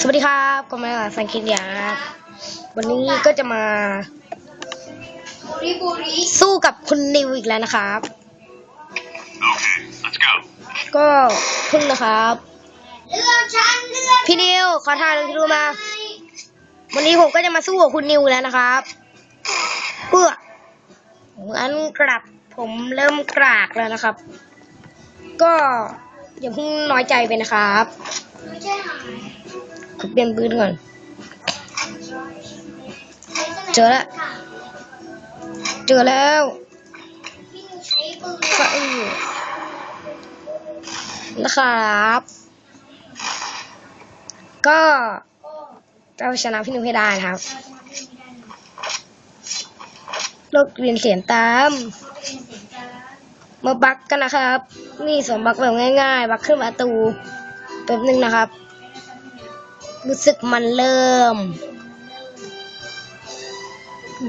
สวัสดีครับก็มาสังเกตยาครับวันนี้ก็จะมาบุรีบุรีสู้กับคุณนิวอีกแล้วนะครับ Okay, let's go. ก็พึ่งนะครับเลือกฉันเลือกพี่นิวขอทานหนึ่งทีดูมา วันนี้ผมก็จะมาสู้กับคุณนิวแล้วนะครับเพื่องั้นกลับผมเริ่มกรากแล้วนะครับ ก็อย่าเพิ่งน้อยใจไปนะครับ เปลี่ยนปืนก่อน เจอแล้วเจอแล้วพี่นิวใช้ปืนก็เออนะครับ ก็เราชนะพี่นิวให้ได้นะครับเลิกเรียนเสียงตามมาบักกันนะครับ นี่สมบักแบบง่ายๆ บักขึ้นประตูแป๊บนึงนะครับ รู้สึกมันเริ่ม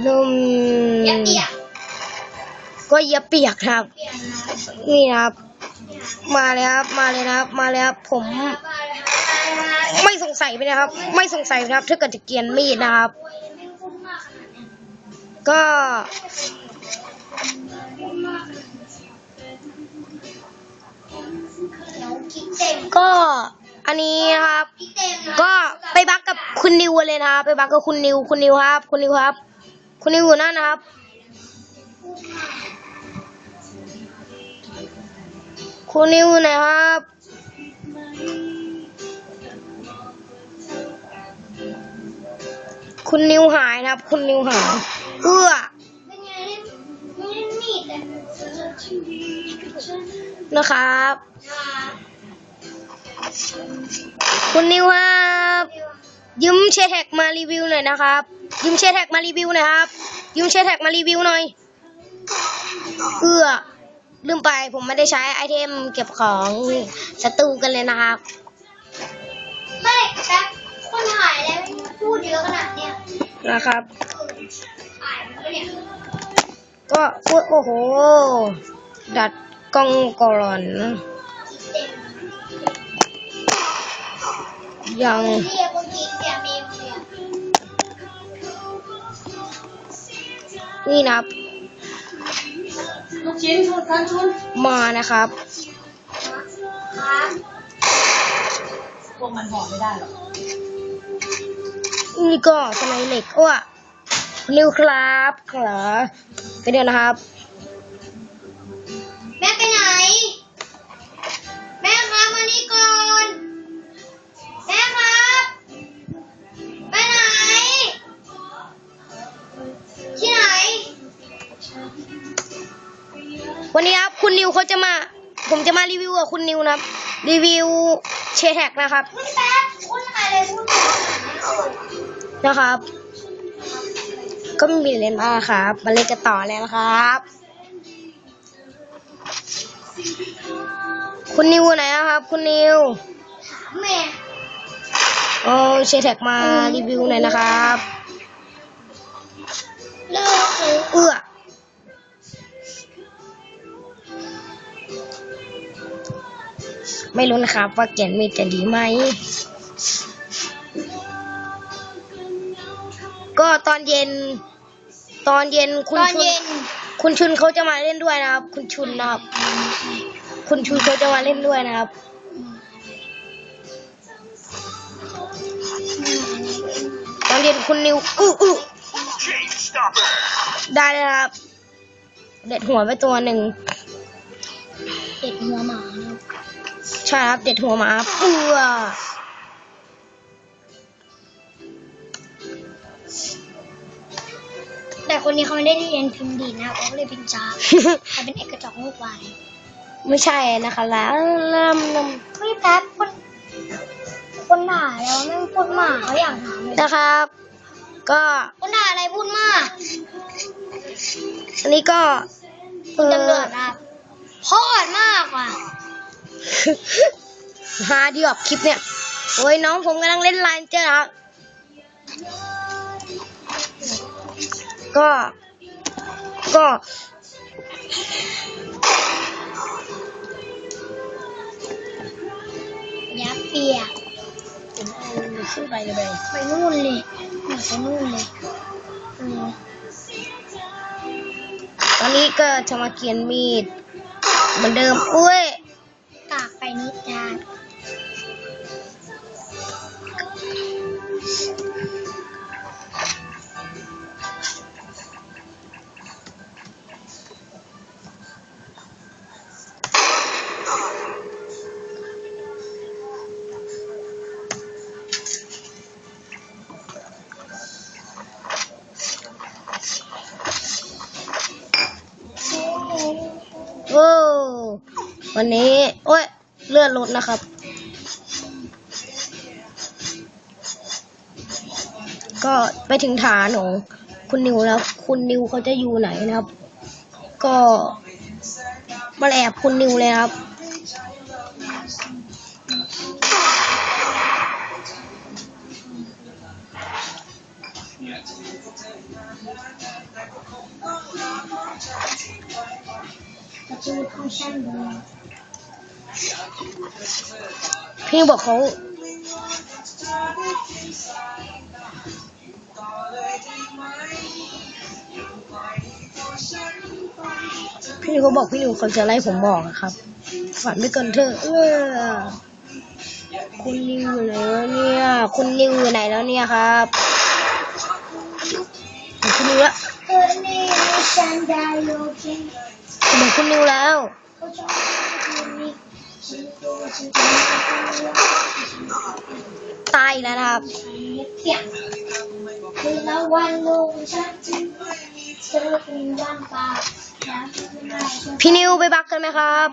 เริ่มเปียกเปียกก็เย็บเปียกครับเปียกนะนี่นะครับ มาเลยครับ มาเลยนะครับ มาเลยครับ ผมมาเลยค่ะมาเลยค่ะไม่สงสัยไปนะครับ ไม่สงสัยนะครับถ้าเกิดจะเกรียนมีดนะครับโอ้ยไม่พูดมากขนาดนี้ก็ อันนี้นะครับ ก็ไปบักกับคุณนิวเลยนะครับ ไปบักกับคุณนิว คุณนิวครับ คุณนิวครับ คุณนิวอยู่นั่นนะครับ คุณนิวอยู่ไหนครับคุณนิวหายนะครับ คุณนิวหายเอื้อนะครับ คุณนิวครับยืมเชแท็กมารีวิวหน่อยนะครับ ยืมเชแท็กมารีวิวหน่อยครับ ยืมเชแท็กมารีวิวหน่อย เอื้อลืมไปผมไม่ได้ใช้ไอเทมเก็บของศัตรูกันเลยนะครับ ไม่แป๊บคนถ่ายแล้วพูดเยอะขนาดเนี้ยนะครับถ่ายมันก็เนี่ยก็อุ๊ยโอ้โห ดัดกล้องก่อนเต็มยังเรียกคนกินเสี ยเมมเสียนี่นะครับลูกชิ้นชุดกันชุนมานะครับพวกมันห่อไม่ได้หรอกนี่ก็สไนเหล็กวคุณนิวครับเหรอไปเดี๋ยวนะครับ แม่ไปไหน แม่ครับมานี่ก่อน แม่ครับ ไปไหน ที่ไหน วันนี้ครับคุณนิวเขาจะมา ผมจะมารีวิวกับคุณนิวนะครับ รีวิวเชแท็กนะครับ คุณแป๊บคุณถ่ายอะไรคุณหมอนะครับ ก็ไม่มีเล่นมากครับ มาเล่นกันต่อแล้วนะครับ คุณนิวไหนนะครับ คุณนิว แม่ โอ้เชแท็กมารีวิวหน่อยนะครับเลิกเลยเอื้อไม่รู้นะครับ ว่าเกียนมีดจะดีไหม ก็ตอนเย็น ตอนเย็นคุณตอนชุนเย็นคุณชุนเขาจะมาเล่นด้วยนะครับ คุณชุนนะครับ คุณชุนเขาจะมาเล่นด้วยนะครับ ตอนเย็นคุณนิวอื้ออื้อ Change stopper. ได้เลยครับ เด็ดหัวไปตัวหนึ่ง เด็ดหัวหมานะใช่ครับ เด็ดหัวหมาเปื่อแต่คนนี้เขาไม่ได้เรียนพิมพ์ดีนะเขาเลยเป็นจ้าบเขาเป็นเอกกระจอกลูกวายไม่ใช่นะคะแล้วลำลเฮ้ยแป๊บคน คนด่าแล้วแม่งพูดมากเขาอยากถามเลยำนะครับ ก็คนด่าอะไรพูดมากอันนี้ก็เอคุณอตำรวจครับเพราะอ่อนมากว่ะหาดีแบบคลิปเนี่ยโอ้ยน้องผมกำลังเล่นไลน์เจอครับก็ ก็ยับเปียกผ มเอาขึ้นไปเลยไปนู่นเลยไปนู่นเลยตอนนี้ก็จะมาเกียนมีดเหมือนเดิมอุ้ย วันนี้ โอ้ย เลื่อนรถนะครับ ก็ไปถึงฐานของคุณนิวแล้ว คุณนิวเขาจะอยู่ไหนนะครับ ก็มาแอบคุณนิวเลยครับ พี่บอกเขาพี่เขาบอกพี่นิวเขาจะไล่ผมบอกอะครับ ฝันไม่เกินเธอะเออคุณนิวอยู่ไหนแล้วเนี่ย คุณนิวอยู่ไหนแล้วเนี่ยครับคุณนิวล้ว เออนี่ไม่ฉันได้โลกิเห็นคุณนิวแล้วตายแล้วครับพียงคือละวันลงฉันจึงเธอเป็นว่างเปล่าอยากจะพี่นิวไปบักกันไหมครับ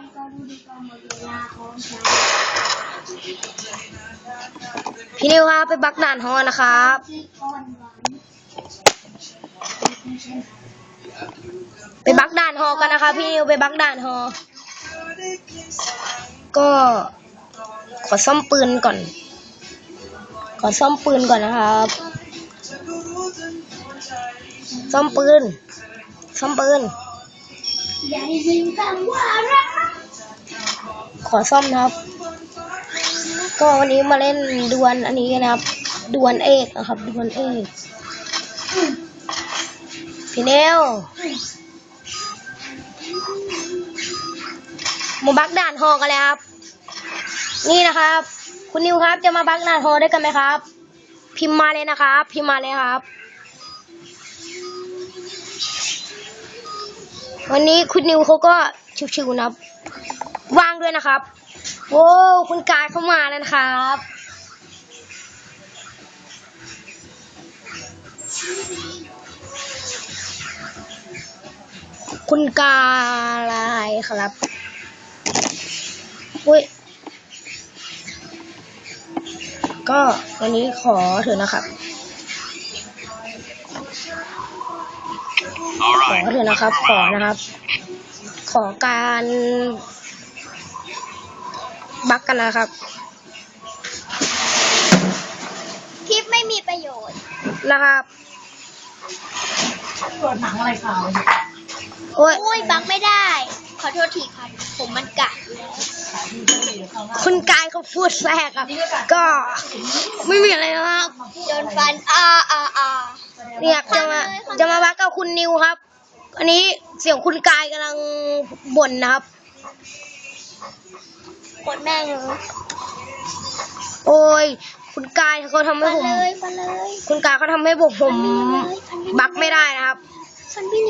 พี่นิวครับไปบักด่านฮอนะครับ ไปบักด่านฮอกันนะคะพี่นิวไปบักด่านฮอ ก็ขอซ่อมปืนก่อน ขอซ่อมปืนก่อนนะครับ ซ่อมปืน ซ่อมปืน ขอซ่อมนะครับ ก็วันนี้มาเล่นดวลอันนี้นะครับ ดวลเอกนะครับ ดวลเอก พี่เนวมาบักด่านฮอกันเลยครับ นี่นะครับ คุณนิวครับจะมาบักด่านฮอด้วยกันไหมครับ พิมพ์มาเลยนะครับ พิมพ์มาเลยครับ วันนี้คุณนิวเขาก็ชิวๆนะครับว่างด้วยนะครับ โว้วคุณกายเข้ามาแล้วนะครับ คุณกาอะไรครับอุ้ยก็วันนี้ขอเถอะนะครับ All ขอ right. เถอะนะครับ ขอนะครับ ขอการบักกันนะครับ คลิปไม่มีประโยชน์นะครับตรวจหนังอะไรขาว โอ้ยอุ้ยบังไม่ได้ ขอโทษทีครับผมมันกัดแล้วขายดีก็ดีเขาว่าคุณกายเขาพูดแทรกครับ ก็ไม่มีอะไรนะครับ โดนฟันอาอาอาเนี่ยจะมาจะมาบักกับคุณนิวครับ อันนี้เสียงคุณกายกำลังบ่นนะครับ กดแม่งเลยโอ้ย คุณกายเขาทำให้ฟันผม เลยฟันเลยคุณกายเขาทำให้ผมผมบักไม่ได้นะครับ ฟันพี่นิวเล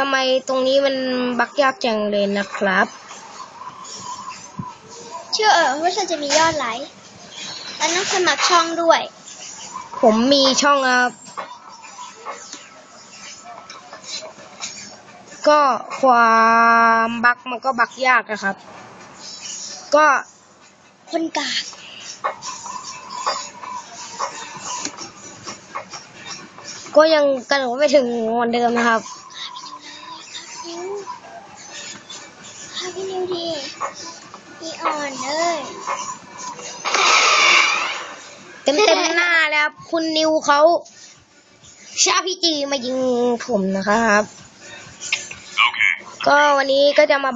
ทำไมตรงนี้มันบักยากจังเลยนะครับ เชื่อเออว่าฉันจะมียอดไลค์แล้วต้องสมัครช่องด้วย ผมมีช่องครับ ก็ความบักมันก็บักยากนะครับ ก็คนกากก็ยังกระโดดไม่ถึงเหมือนเดิมนะครับ นิวพาพี่นิวดีอีอ่อนเลยเต็มเต็มหน้าแล้วครับคุณนิวเขาชาพีจีมายิงผมนะครับ Okay. ก็วันนี้ก็จะมา